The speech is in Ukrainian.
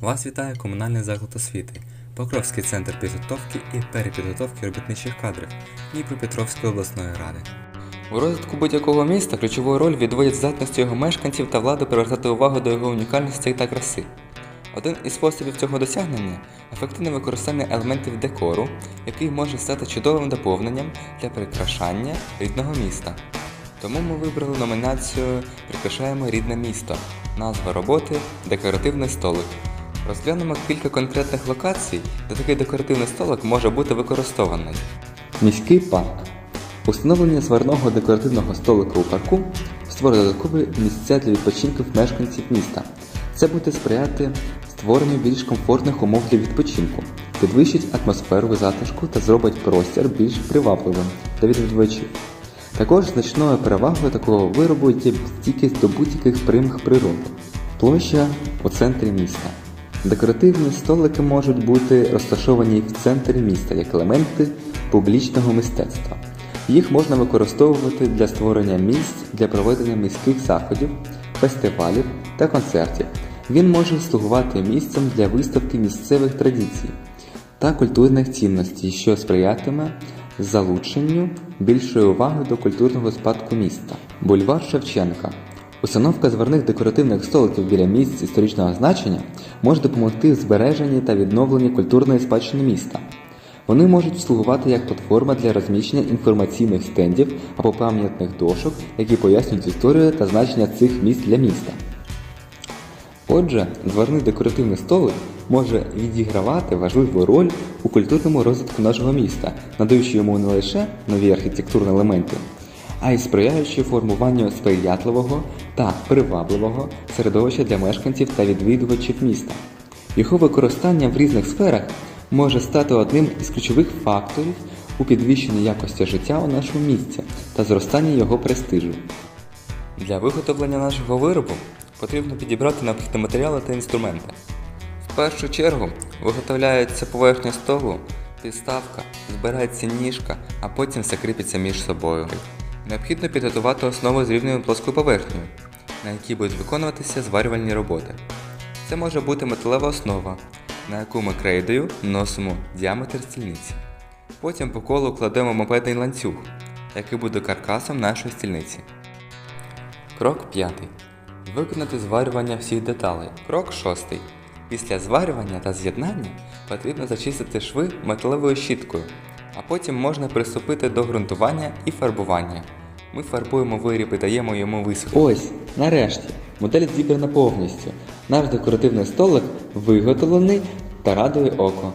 Вас вітає комунальний заклад освіти, Покровський центр підготовки і перепідготовки робітничих кадрів Дніпропетровської обласної ради. У розвитку будь-якого міста ключову роль відводять здатності його мешканців та влади привертати увагу до його унікальності та краси. Один із способів цього досягнення ефективне використання елементів декору, який може стати чудовим доповненням для прикрашання рідного міста. Тому ми вибрали номінацію Прикрашаємо рідне місто. Назва роботи Декоративний столик. Розглянемо кілька конкретних локацій, де такий декоративний столик може бути використований. Міський парк. Установлення сварного декоративного столика у парку створює додаткові місця для відпочинків мешканців міста. Це буде сприяти створенню більш комфортних умов для відпочинку, підвищить атмосферу затишку та зробить простір більш привабливим для відвідувачів. Також значною перевагою такого виробу є стійкість до будь-яких примх природи. Площа у центрі міста. Декоративні столики можуть бути розташовані в центрі міста як елементи публічного мистецтва. Їх можна використовувати для створення місць для проведення міських заходів, фестивалів та концертів. Він може слугувати місцем для виставки місцевих традицій та культурних цінностей, що сприятиме залученню більшої уваги до культурного спадку міста. Бульвар Шевченка. Установка зверних декоративних столиків біля місць історичного значення може допомогти в збереженні та відновленні культурної спадщини міста. Вони можуть слугувати як платформа для розміщення інформаційних стендів або пам'ятних дошок, які пояснюють історію та значення цих місць для міста. Отже, дверний декоративний столик може відігравати важливу роль у культурному розвитку нашого міста, надаючи йому не лише нові архітектурні елементи, а й сприяючи формуванню сприятливого та привабливого середовища для мешканців та відвідувачів міста. Його використання в різних сферах може стати одним із ключових факторів у підвищенні якості життя у нашому місті та зростанні його престижу. Для виготовлення нашого виробу потрібно підібрати необхідні матеріали та інструменти. В першу чергу виготовляється поверхня столу, підставка, збирається ніжка, а потім все кріпиться між собою. Необхідно підготувати основу з рівною плоскою поверхнею, на якій будуть виконуватися зварювальні роботи. Це може бути металева основа, на яку ми крейдою носимо діаметр стільниці. Потім по колу кладемо мопедний ланцюг, який буде каркасом нашої стільниці. Крок 5. Виконати зварювання всіх деталей. Крок 6. Після зварювання та з'єднання потрібно зачистити шви металевою щіткою, а потім можна приступити до ґрунтування і фарбування. Ми фарбуємо виріб і даємо йому висохнути. Ось, нарешті, модель зібрана повністю. Наш декоративний столик виготовлений та радує око.